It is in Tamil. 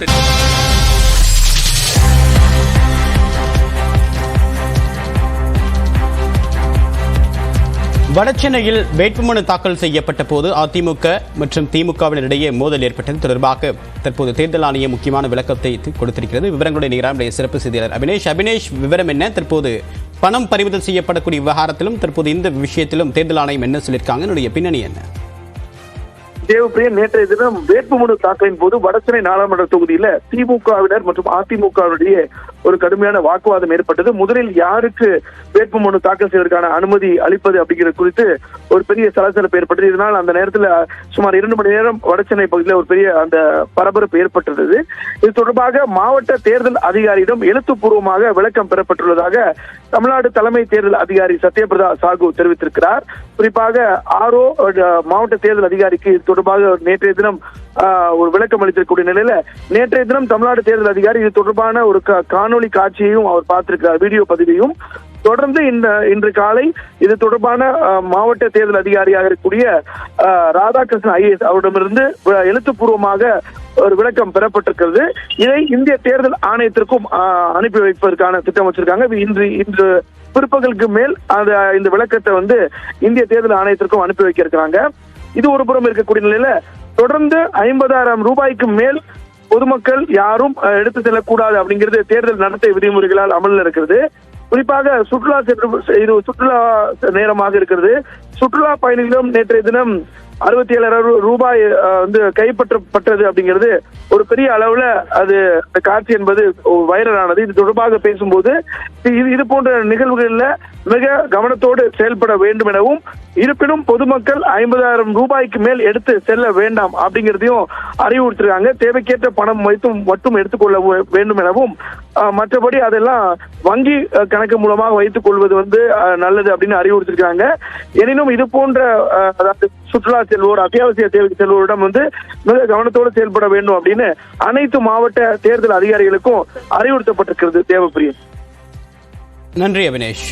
கூட்டணி வடசென்னையில் வேட்புமனு தாக்கல் செய்யப்பட்ட போது அதிமுக மற்றும் திமுகவினரிடையே மோதல் ஏற்பட்டது தொடர்பாக தற்போது தேர்தல் ஆணையம் முக்கியமான விளக்கத்தை கொடுத்திருக்கிறது. விவரங்களுடைய நிகராமுடைய சிறப்பு செய்தியாளர் அபினேஷ். அபினேஷ் விவரம் என்ன? தற்போது பணம் பறிமுதல் செய்யப்படக்கூடிய விவகாரத்திலும் தற்போது இந்த விஷயத்திலும் தேர்தல் ஆணையம் என்ன சொல்லியிருக்காங்க? என்னுடைய பின்னணி என்ன? தேவப்பிரியன் நேற்றைய தினம் வேட்புமனு தாக்கலின் போது வடசென்னை நாடாளுமன்ற தொகுதியில திமுகவினர் மற்றும் அதிமுகவினுடைய ஒரு கடுமையான வாக்குவாதம் ஏற்பட்டது. முதலில் யாருக்கு வேட்புமனு தாக்கல் செய்வதற்கான அனுமதி அளிப்பது அப்படிங்கிறது குறித்து ஒரு பெரிய சலசலப்பு ஏற்பட்டது. இதனால் அந்த நேரத்தில் சுமார் இரண்டு மணி நேரம் வடசென்னை பகுதியில் ஒரு பெரிய அந்த பரபரப்பு ஏற்பட்டிருந்தது. இது தொடர்பாக மாவட்ட தேர்தல் அதிகாரியிடம் எழுத்துப்பூர்வமாக விளக்கம் பெறப்பட்டுள்ளதாக தமிழ்நாடு தலைமை தேர்தல் அதிகாரி சத்யபிரதா சாகு தெரிவித்திருக்கிறார். குறிப்பாக ஆரோ மாவட்ட தேர்தல் அதிகாரிக்கு இது தொடர்பாக நேற்றைய தினம் ஒரு விளக்கம் அளித்திருக்கக்கூடிய நிலையில நேற்றைய தினம் தமிழ்நாடு தேர்தல் அதிகாரி இது தொடர்பான ஒரு காணொலி காட்சியையும் அவர் பார்த்திருக்கிறார் வீடியோ பதிவையும். தொடர்ந்து இந்த இன்று காலை இது தொடர்பான மாவட்ட தேர்தல் அதிகாரியாக இருக்கக்கூடிய ஆஹ், ராதாகிருஷ்ணன் ஐஏஎஸ் அவரிடமிருந்து எழுத்துப்பூர்வமாக ஒரு விளக்கம் பெறப்பட்டிருக்கிறது. இதை இந்திய தேர்தல் ஆணையத்திற்கும் ஆஹ், அனுப்பி வைப்பதற்கான திட்டம் வச்சிருக்காங்க. இன்று இன்று பிற்பகலுக்கு மேல் அந்த இந்த விளக்கத்தை வந்து இந்திய தேர்தல் ஆணையத்திற்கும் அனுப்பி வைக்க இருக்கிறாங்க. இது ஒரு புறம் இருக்கக்கூடிய நிலையில தொடர்ந்து ஐம்பதாயிரம் ரூபாய்க்கு மேல் பொதுமக்கள் யாரும் அஹ், எடுத்து செல்லக்கூடாது அப்படிங்கிறது தேர்தல் நடத்தை விதிமுறைகளால் அமலில் இருக்கிறது. குறிப்பாக சுற்றுலா சென்று இது சுற்றுலா நேரமாக இருக்கிறது. சுற்றுலா பயணிகளும் நேற்றைய தினம் அறுபத்தி ஏழாயிரம் ரூபாய் வந்து கைப்பற்றப்பட்டது அப்படிங்கிறது ஒரு பெரிய அளவுல அது காட்சி என்பது வைரல் ஆனது இது தொடர்பாக பேசும்போது இது இது போன்ற நிகழ்வுகளில் மிக கவனத்தோடு செயல்பட வேண்டும் எனவும் இருப்பினும் பொதுமக்கள் ஐம்பதாயிரம் ரூபாய்க்கு மேல் எடுத்து செல்ல வேண்டாம் அப்படிங்கிறதையும் அறிவுறுத்திருக்காங்க. தேவைக்கேற்ற பணம் வைத்தும் மட்டும் எடுத்துக்கொள்ள வேண்டும் எனவும் மற்றபடி அதெல்லாம் வங்கி கணக்கு மூலமாக வைத்துக் கொள்வது வந்து நல்லது அப்படின்னு அறிவுறுத்திருக்காங்க. எனினும் இது போன்ற அதாவது சுற்றுலா செல்வோர் அத்தியாவசிய தேவைக்கு செல்வோரிடம் வந்து மிக கவனத்தோடு செயல்பட வேண்டும் அப்படின்னு அனைத்து மாவட்ட தேர்தல் அதிகாரிகளுக்கும் அறிவுறுத்தப்பட்டிருக்கிறது தேவப்பிரியன் நன்றி அபினேஷ்.